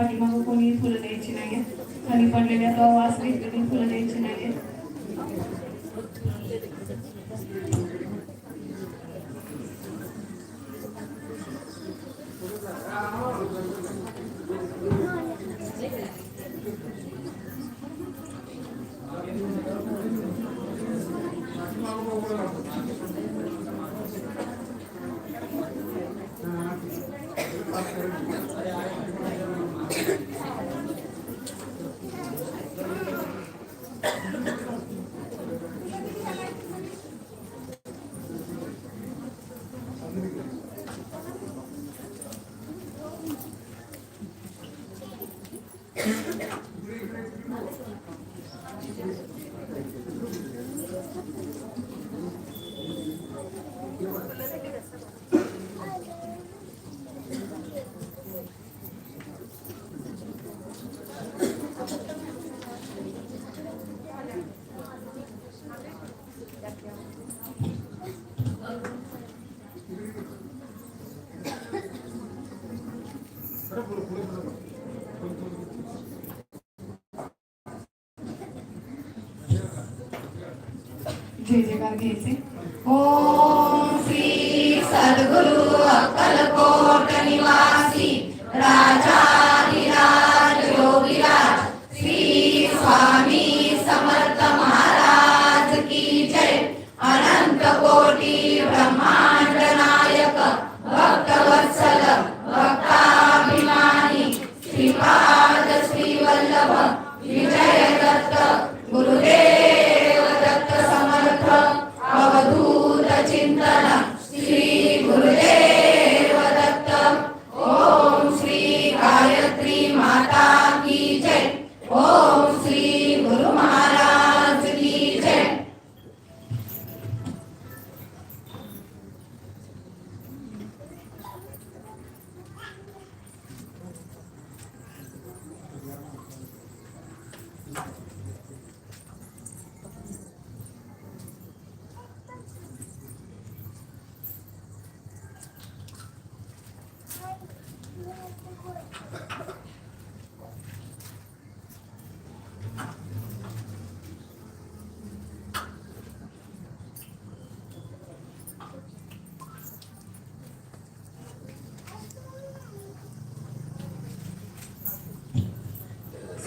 पाठीमागं कोणी फुलं द्यायची नाही खाली पडलेल्या वास घेतलेली फुलं द्यायची जय जयकार घ्यायचे. ओम श्री सद्गुरु अक्कलकोट निवासी राजा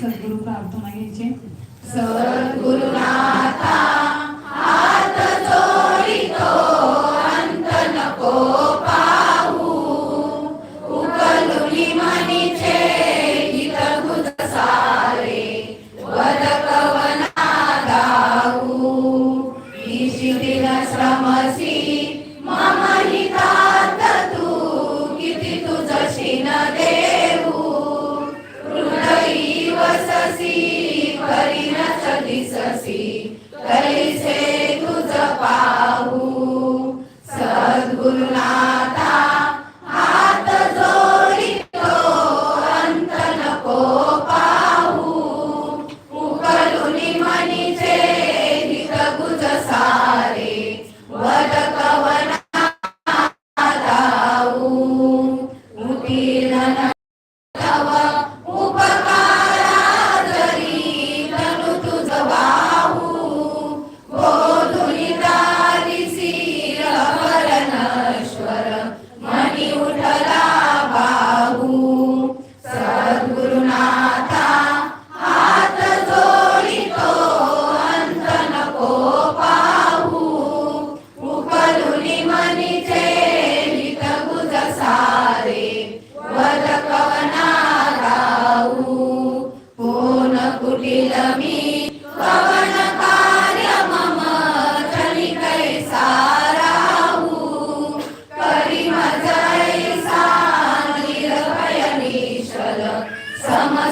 सद्गुरु प्रार्थना घ्यायची सद्गुरुनाथा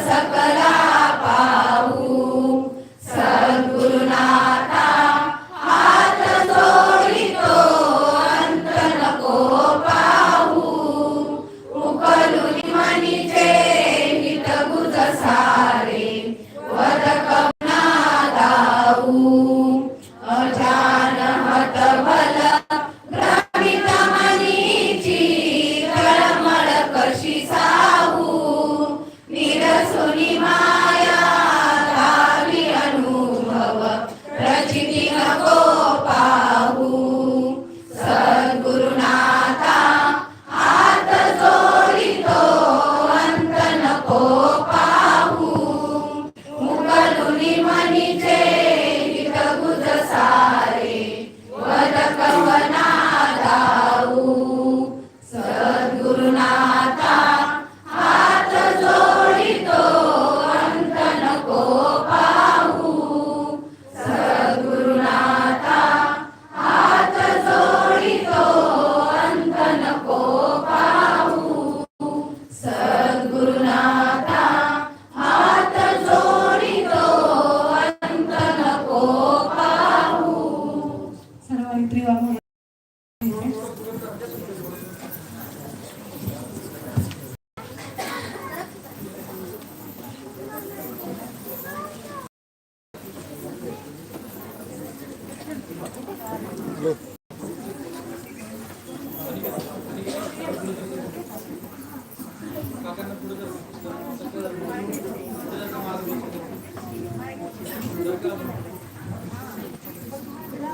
समसकला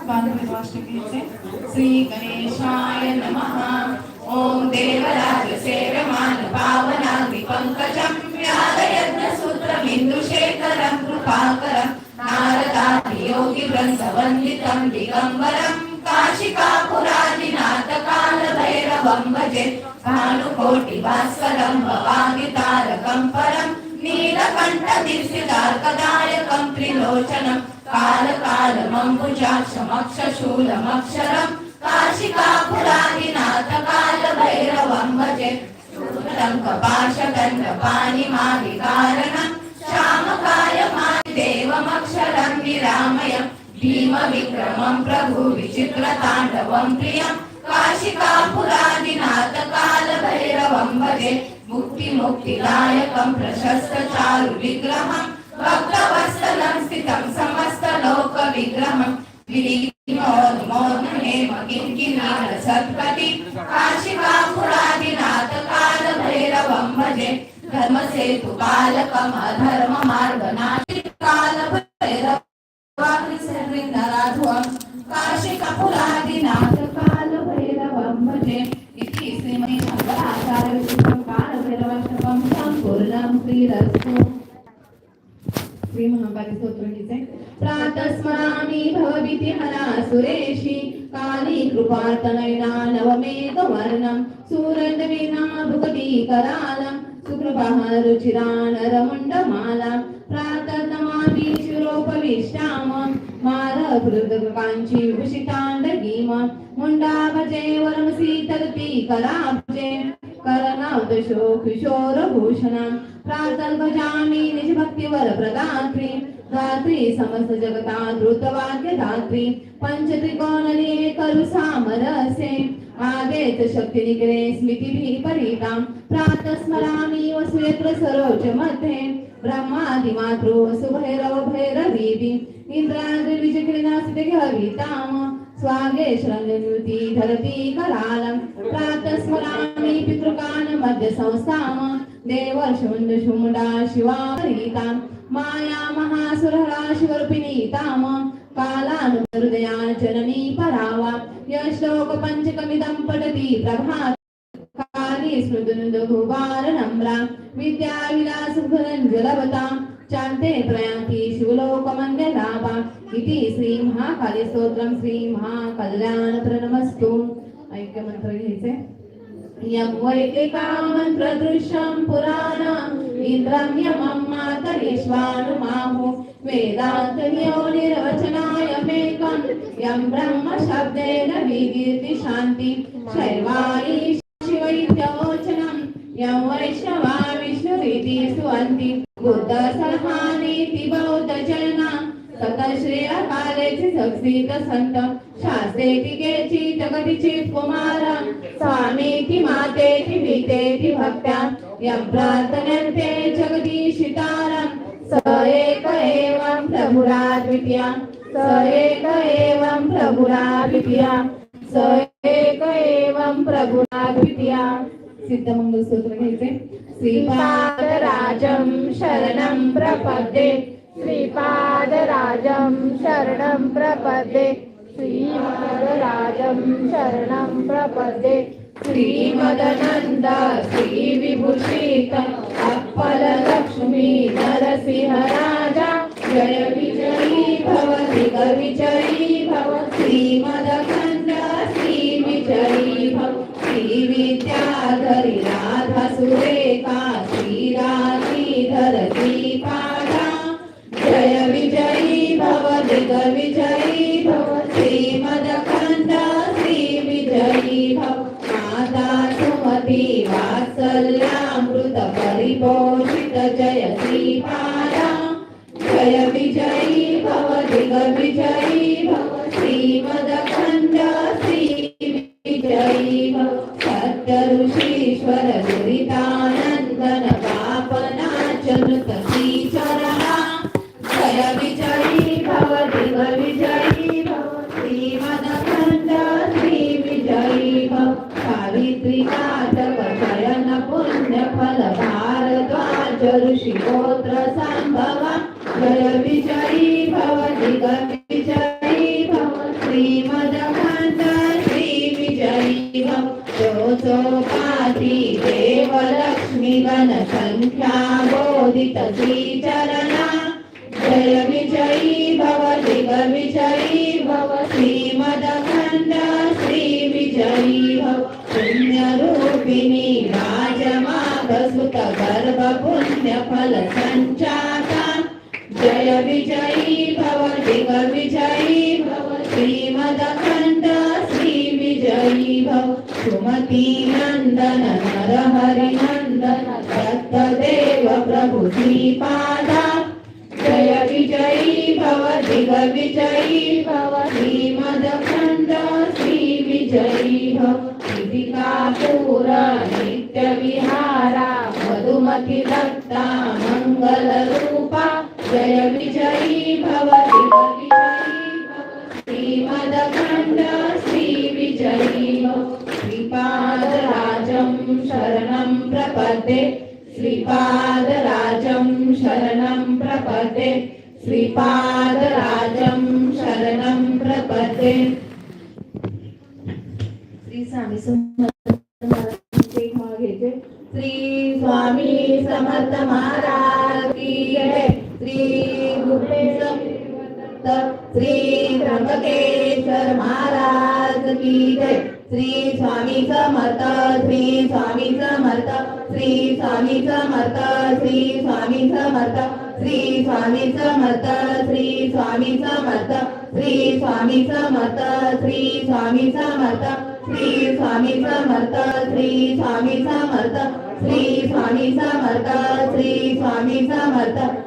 बांधवी अष्टकीचे श्री गणेशाय नमः ॐ देवराज सेव्यमान पावनाग्नि पङ्कजं व्यालयज्ञसूत्रमिन्दुशेखरं कृपाकरं नारदादि योगिवृन्दवन्दितं दिगम्बरं काशिकापुरादिनाथ कालभैरवं भजे भानुकोटिभास्करं भवानि तारकं परं नीलकण्ठदीर्षितार्कदायकं त्रिलोचनं कालकालमम्बुजाक्षमक्षशूलमक्षरम् काशिकापुरादिनाथ कालभैरवं भजे कपाशगण्डपाणिमादिकारणं श्यामकाय देवमक्षरं निरामयं भीमविक्रमं प्रभु विचित्रताण्डवं प्रियं काशिकापुरादिनाथ कालभैरवं भजे मुक्तिमुक्तिदायकं प्रशस्तचारु विग्रहं भक्तवत्सलं स्थितं समस्तलोकविग्रहं विलीनोन्मोहनेम किङ्किणीर सत्पति काशिकापुरादिनाथ कालभैरवं भजे। धर्मसेतु कालकम् अधर्म मार्गनाशि कालभैरवाग्निसर्विन्दराध्वं काशिकापुरादिनाथ कालभैरवं भजे। इति श्रीमन्मङ्गलाचार्यविष्णुं कालभैरवष्टकं सम्पूर्णं श्रीरस्तु। श्री महाकाली स्तोत्र घ्यायचंय प्रातस्मरामि भवभीतिहरा सुरेशी काली कृपार्तनयना नवमेघवर्णं सुरन्दवीना भुकटीकरालं सुकृपाः रुचिरानरमुण्डमाला प्रातः नमामि शिरोपविष्टामं मारभृदकाञ्ची विभूषिताण्डगीम मुण्डा भजे वरमसि तदपि कराब्जे करनादशो किशोरभूषणं प्रातः भजामि निजभक्तिवरप्रदात्री धात्री समस्त जगता द्रुतवाक्य धात्री पंचत्रिकोणले करु सामरसे आदेत शक्ती निकरे स्मृतिभिः परितां प्रातः स्मरामि वसुयत्र सरोज मध्ये ब्रह्मादिमातृ सुभैरव भैरवीति इन्द्राद्रिविजकृणासिते हविताम स्वागे श्रृङ्गनुति धरति करालं प्रातः स्मरामि पितृकान् मध्य संस्थाम देवर्षुण्डशुमुण्डा शिवा परितां माया महासुरहरा शिवरूपिणीताम कालानुहृदया जननी परावा यश्लोक पञ्चकमिदं पठति प्रभात काली स्मृतिन्दुवारनम्रा विद्याविलासफलञ्जलवतां चान्ते प्रयान्ति शिवलोकमन्यलाभा इति श्रीमहाकालीस्तोत्रं श्रीमहाकल्याणप्रणमस्तु ऐक्यमन्त्र घ्यायचे यं वैदिकामन्त्रदृश्यं पुराणम् इन्द्रं यमं मातरिष्वानुमाहु वेदान्तयोनिर्वचनाय मेकं यं ब्रह्मशब्देन विगीर्ति शान्ति शैवायि शिवैत्यवोचनं यं वैष्णवा विष्णुरिति सुवन्ति बुद्धसहानीति बौद्धजना सतश्रेयकालेचे सक्षित संत शास्त्रे टिकेची जगतिचित कुमार, स्वामीति मातेति वितेति भक्त्या यं प्रार्थन्यन्ते जगदीशितारं, स एक एवं प्रभुराद्वितीया स एक एवं प्रभुराद्वितीया स एक एवं प्रभुराद्वितीया सिद्धमंगल स्तोत्र घ्यायचे श्रीपादराजं शरणं प्रपद्ये श्रीपादराजं शरणं प्रपद्ये श्रीपादराजं शरणं प्रपद्ये श्रीमदनन्द श्रीविभूषित अप्पल लक्ष्मी नरसिंहराजा। जय विजयी भव दिग्विजयी भव। श्रीमदखण्ड श्रीविजयी भव। जय विजयी भव दिग्विजयी भव श्रीमदखण्ड श्रीविजयी भव माता परिपोषित जय श्रीपादा जय विजयी भव दिग्विजयी भव श्रीमदखण्ड, श्रीविजयी भव। ప్రత్యరుషీశ్వరుడు जय विजयी भव दिग्विजयी भव श्रीमदखण्ड श्रीविजयी भव। सुमती नन्दन नरहरि नन्दन दत्तदेव प्रभु श्रीपादा। जय विजयी भव दिग्विजयी भव श्रीमदखण्ड श्रीविजयी भव। दीपिकापुर नित्यविहारा मधुमति दत्ता मङ्गलरूपा जय विजयी भव दिग्विजयी भव श्रीमदखण्ड श्रीविजयी भव श्रीपादराजं शरणं प्रपद्ये श्रीपादराजं शरणं प्रपद्ये श्रीपादराजं शरणं प्रपद्ये श्री स्वामी समर्थ महाराजांचे एक माळ घ्यायचे श्री स्वामी समर्थ महाराज की जय श्री रूपेण श्री त्र्यंबकेश्वर महाराज की जय श्री स्वामी समर्थ श्री स्वामी समर्थ श्री स्वामी समर्थ श्री स्वामी समर्थ श्री स्वामी समर्थ श्री स्वामी समर्थ श्री स्वामी समर्थ श्री स्वामी समर्थ श्री स्वामी समर्थ श्री स्वामी समर्थ श्री स्वामी समर्थ श्री स्वामी समर्थ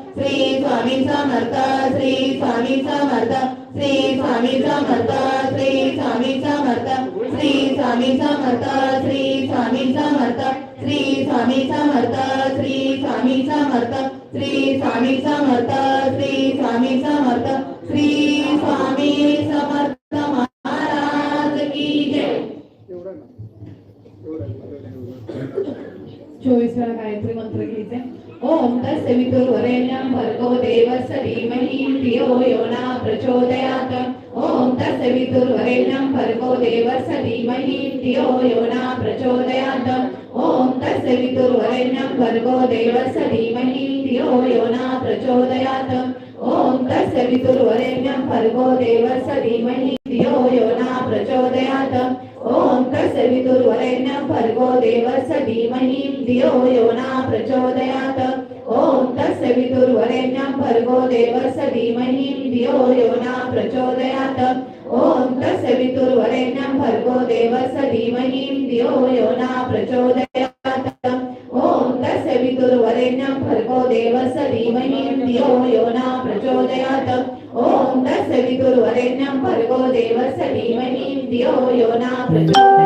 श्री स्वामी समर्थ श्री स्वामी समर्थ श्री स्वामी समर्थ श्री स्वामी समर्थ श्री स्वामी समर्थ श्री स्वामी समर्थ श्री स्वामी समर्थ श्री स्वामी समर्थ श्री स्वामी समर्थ श्री स्वामी समर्थ श्री स्वामी समर्थ महाराज की जय चोवीस वेळा गायत्री मंत्र घ्यायचे ఓం తస్వితుర్వరేణ్యం భర్గో దేవస్య ధీమహి ధియో యోన ప్రచోదయాత్ ఓం తస్వితుర్వరేణ్యం భర్గో దేవస్య ధీమహి ధియో యోన ప్రచోదయాత్ ఓం తస్వితుర్వరేణ్యం భర్గో దేవస్య ధీమహి ధియో యోన ప్రచోదయాత్ ఓం తస్వితుర్వరేణ్యం భర్గో దేవస్య ధీమహి ధియో యోన ప్రచోదయాత్ विदुर्वरेण्यं भर्गो देवस्य धीमहि धियो यो न प्रचोदयात् ओम तस्य विदुर्वरेण्यं भर्गो देवस्य धीमहि धियो यो न प्रचोदयात् ओम तस्य विदुर्वरेण्यं भर्गो देवस्य धीमहि धियो यो न प्रचोदयात् ओम तस्य विदुर्वरेण्यं भर्गो देवस्य धीमहि धियो यो न प्रचोदयात् ओम तस्य विदुर्वरेण्यं भर्गो देवस्य धीमहि धियो यो न प्रचोदयात्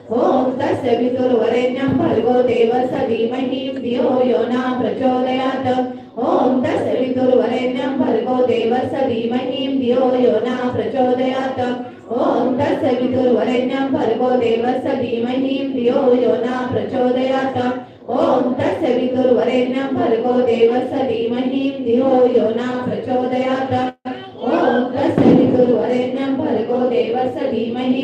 ఓం తస్వితుర్వరేణ్యం భర్గో దేవస్య ధీమహి ధియో యో నా ప్రచోదయాత్ ఓం తస్వితుర్వరేణ్యం భర్గో దేవస్య ధీమహి ధియో యో నా ప్రచోదయాత్ ఓం తస్వితుర్వరేణ్యం భర్గో దేవస్య ధీమహి ధియో యో నా ప్రచోదయాత్ ఓం తస్వితుర్వరేణ్యం భర్గో దేవస్య ధీమహి ధియో యో నా ప్రచోదయాత్ ఓం తస్వితుర్వరేణ్యం భర్గో దేవస్య ధీమహి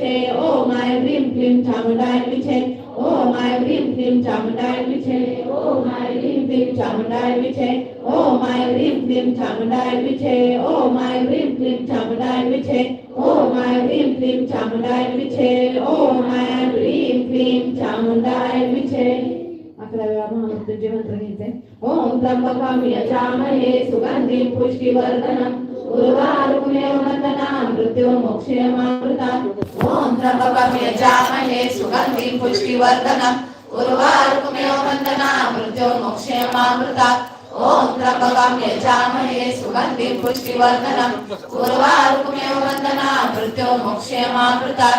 पीछे ओ माय रिम रिम चामुंडाई पीछे ओ माय रिम रिम चामुंडाई पीछे ओ माय रिम रिम चामुंडाई पीछे ओ माय रिम रिम चामुंडाई पीछे ओ माय रिम रिम चामुंडाई पीछे ओ माय रिम रिम चामुंडाई पीछे ओ माय रिम रिम चामुंडाई पीछे अकराव्या महामंत्र जेवंत रहित है ओम त्र्यंबकम यजामहे सुगंधिम पुष्टिवर्धनम ओम त्र्यंबकमेव जामहे सुगन्धिं पुष्टिवर्धनम् उर्वारुकमेव वन्दना मृत्योर्मोक्षयमामृता ॐ त्र्यम्बकमेव जामहे सुगन्धिं पुष्टिवर्धनम् उर्वारुकमेव वन्दना मृत्योर्मोक्षयमामृता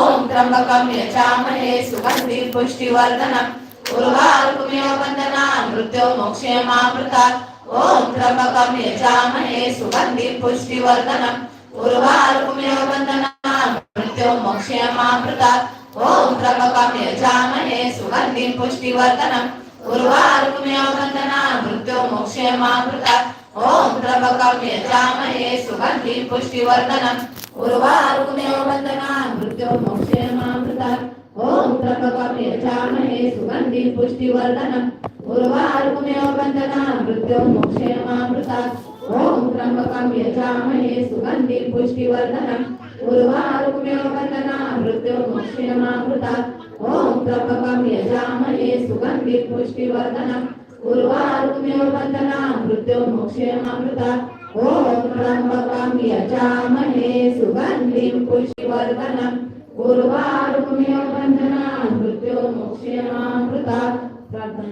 ॐ त्र्यम्बकमेव जामहे सुगन्धिं पुष्टिवर्धनम् उर्वारुकमेव वन्दना मृत्योर्मोक्षयमामृता ఓం త్రమకం యజామహే సుగంధి పుష్టివర్ధనం ఉర్వారుకుమిరబంధనాన్ మృత్యు మోక్షయమామృతాత్ ఓం త్రమకం యజామహే సుగంధి పుష్టివర్ధనం ఉర్వారుకుమిరబంధనాన్ మృత్యు మోక్షయమామృతాత్ ఓం త్రమకం యజామహే సుగంధి పుష్టివర్ధనం ఉర్వారుకుమిరబంధనాన్ మృత్యు మోక్షయమామృతాత్ ఓం త్రమకం యజామహే సుగంధి పుష్టివర్ధనం पूर्वार्पमे वन्दना मृत्यौ मोक्षेण मामृतात् ॐ त्र्यम्बकं यजामहे सुगन्धिं पुष्टिवर्धनम् पूर्वार्पमे वन्दना मृत्यौ मोक्षेण मामृतात् ॐ त्र्यम्बकं यजामहे सुगन्धिं पुष्टिवर्धनम् पूर्वार्पमे वन्दना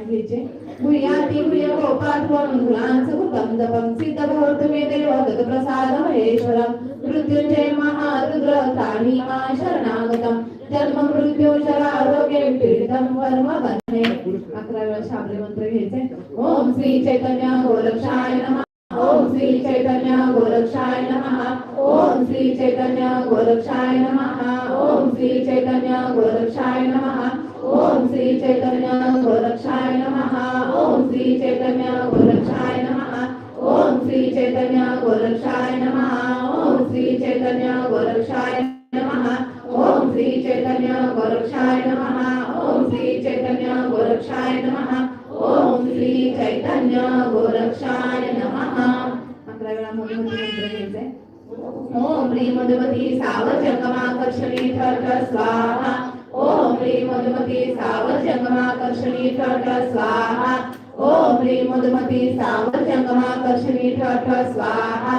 घ्यायचे भूयाती भूय गोपात्वं मुलांचं भूतं जपं सिद्ध भवतु मे देव प्रसाद महेश्वरं। मृत्युंजय महारुद्र त्राणी मा शरणागतं जन्म मृत्यू शरारोग्य पीडितं वर्म बन्धे अकरा वेळा मंत्र घ्यायचे ओम श्री चैतन्य गोरक्षाय नमः। ओम श्री चैतन्य गोरक्षाय नमः। ओम श्री चैतन्य गोरक्षाय नमः। ओम श्री चैतन्य गोरक्षाय नमः। ओम श्री चैतन्य गोरक्षाय नमः। ओम श्री चैतन्य गोरक्षाय नमः। ओम श्री चैतन्य गोरक्षाय नमः। ओम श्री चैतन्य गोरक्षाय नमः। ओम श्री चैतन्य गोरक्षाय नमः। ओम श्री चैतन्य गोरक्षाय नमः। ओम श्री चैतन्य गोरक्षाय नमः। ओम ह्रीं मधुमती सावचंगमाकर्षणी ठठ स्वाहा ओम ह्रीं मधुमती सावचंगमाकर्षणी ठठ, स्वाहा। ओम ह्रीं मधुमती सावचंगमाकर्षणी ठठ, स्वाहा।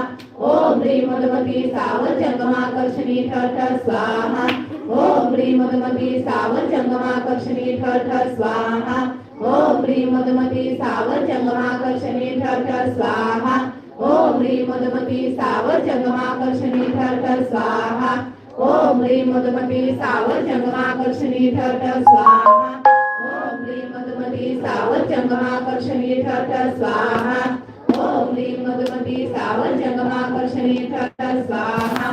ओम ह्रीं मधुमती सावचंगमाकर्षणी ठठ, स्वाहा। ओम ह्रीं मधुमती सावचंगमाकर्षणी ठठ, स्वाहा। ओम ह्रीं मधुमती सावचंगमाकर्षणी ठठ ठठ, स्वाहा। ओम ह्रीं मधुमती सावर जंगमाकर्षणी स्वाहा। ओम ह्रीं मधुमती सावर जंगमाकर्षणी स्वाहा। ओम ह्रीं मधुमती सावर जंगमाकर्षणी स्वाहा।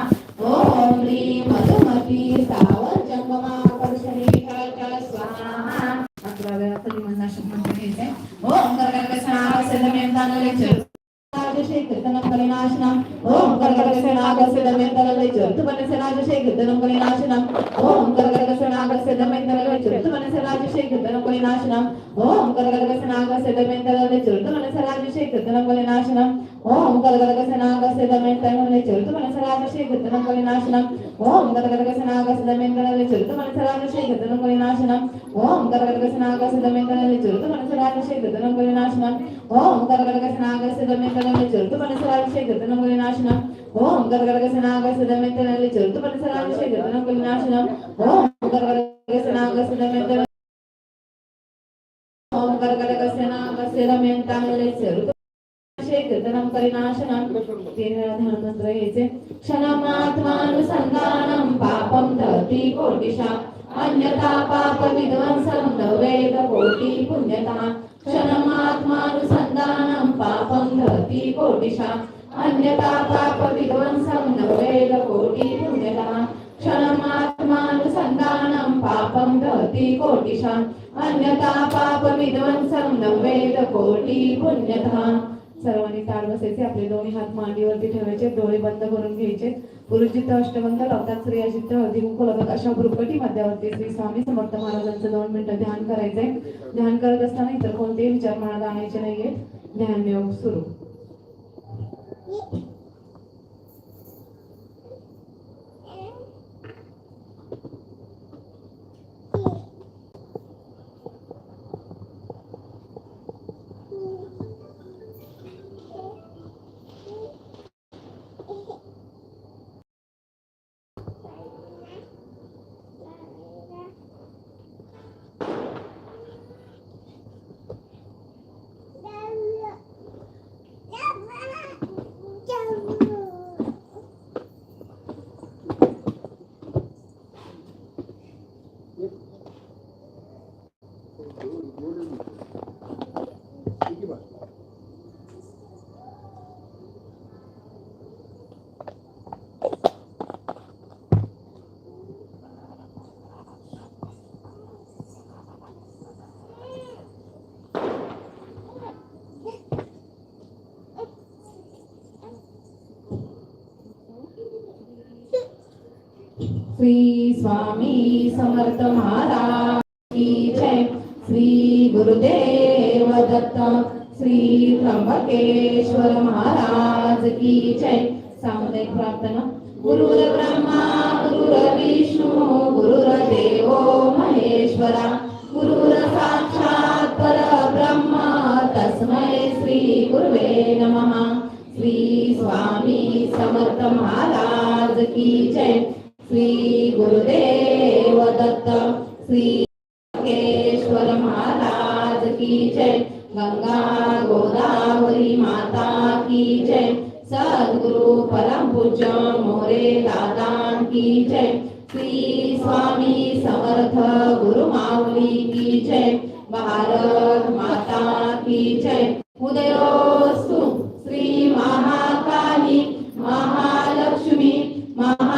ओम ह्रीं मधुमती सावर जंगमाकर्षणी स्वाहा। मंत्र मंत्र ओम करकट स्नान सिद्धमें दान लेक्चर ராஜசேகர் தனம் கலை நாசனம் ஓம் கரகரகச நாகச தமெந்தரலை ஜந்து மனச ராஜசேகர் தனம் கலை நாசனம் ஓம் கரகரகச நாகச தமெந்தரலை ஜந்து மனச ராஜசேகர் தனம் கலை நாசனம் ஓம் கரகரகச நாகச தமெந்தரலை ஜந்து மனச ராஜசேகர் தனம் கலை நாசனம் ஓம் கரகரகச நாகச தமெந்தரலை ஜந்து மனச ராஜசேகர் தனம் கலை நாசனம் ஓம் கரகரகச நாகச தமெந்தரலை ஜந்து மனச ராஜசேகர் தனம் கலை நாசனம் ஓம் கரகரகச நாகச தமெந்தரலை ஜந்து மனச ராஜசேகர் தனம் கலை நாசனம் ஓம் கரகரகச நாகச தமெந்தரலை చెరుతు పరిసరాభిషే కృతనం నాశనం ఓం గరగరగ సనాగసదమెంతనల్లి చెరుతు పరిసరాభిషే కృతనం నాశనం ఓం గరగరగ సనాగసదమెంతన ఓం గరగరగ సనాగసదమెంతనల్లి చెరుతు కీర్తనం పరినాశనం క్షణమాత్మానుసంధానం పాపం తవతి కోటిషా अन्यथा पाप विध्वंसं न वेद कोटि पुण्यता। क्षणमात्मानुसन्धानं पापं दहति कोटिशा। अन्यथा पाप विध्वंसं न वेद कोटि पुण्यता। क्षणमात्मानुसन्धानं पापं दहति कोटिशा। अन्यथा पाप विध्वंसं न कोटि पुण्यता। सर्वांनी ताळ बसायचे आपले दोन्ही हात मांडीवरती ठेवायचे डोळे बंद करून घ्यायचे. गुरुजित अष्टवंत लावतात स्त्री अजित हळदी अशा भ्रुकटी मध्यावरती श्री स्वामी समर्थ महाराजांचं दोन मिनिटं ध्यान करायचंय. ध्यान करत असताना इतर कोणतेही विचार मनात आणायचे नाहीये ध्यान योग सुरू. श्री स्वामी समर्थ महाराज की जय. श्री गुरुदेव दत्त श्री त्र्यंबकेश्वर महाराज की जय. सामुदायिक प्रार्थना. गुरुर ब्रह्मा गुरुर विष्णू गुरुर महेश्वरा. गुरुर साक्षात परब्रह्म तस्मै श्री गुरुवे नमः. श्री स्वामी समर्थ महाराज की जय. श्री गुरुदेव दत्त श्री योगेश्वर महाराज की जय. गंगा गोदावरी माता की जय. सद्गुरु परम पूज्य मोरे दादा की जय. श्री स्वामी समर्थ गुरु माऊली की जय. भारत माता की जय. उदयोस्तु श्री महाकाली महालक्ष्मी महा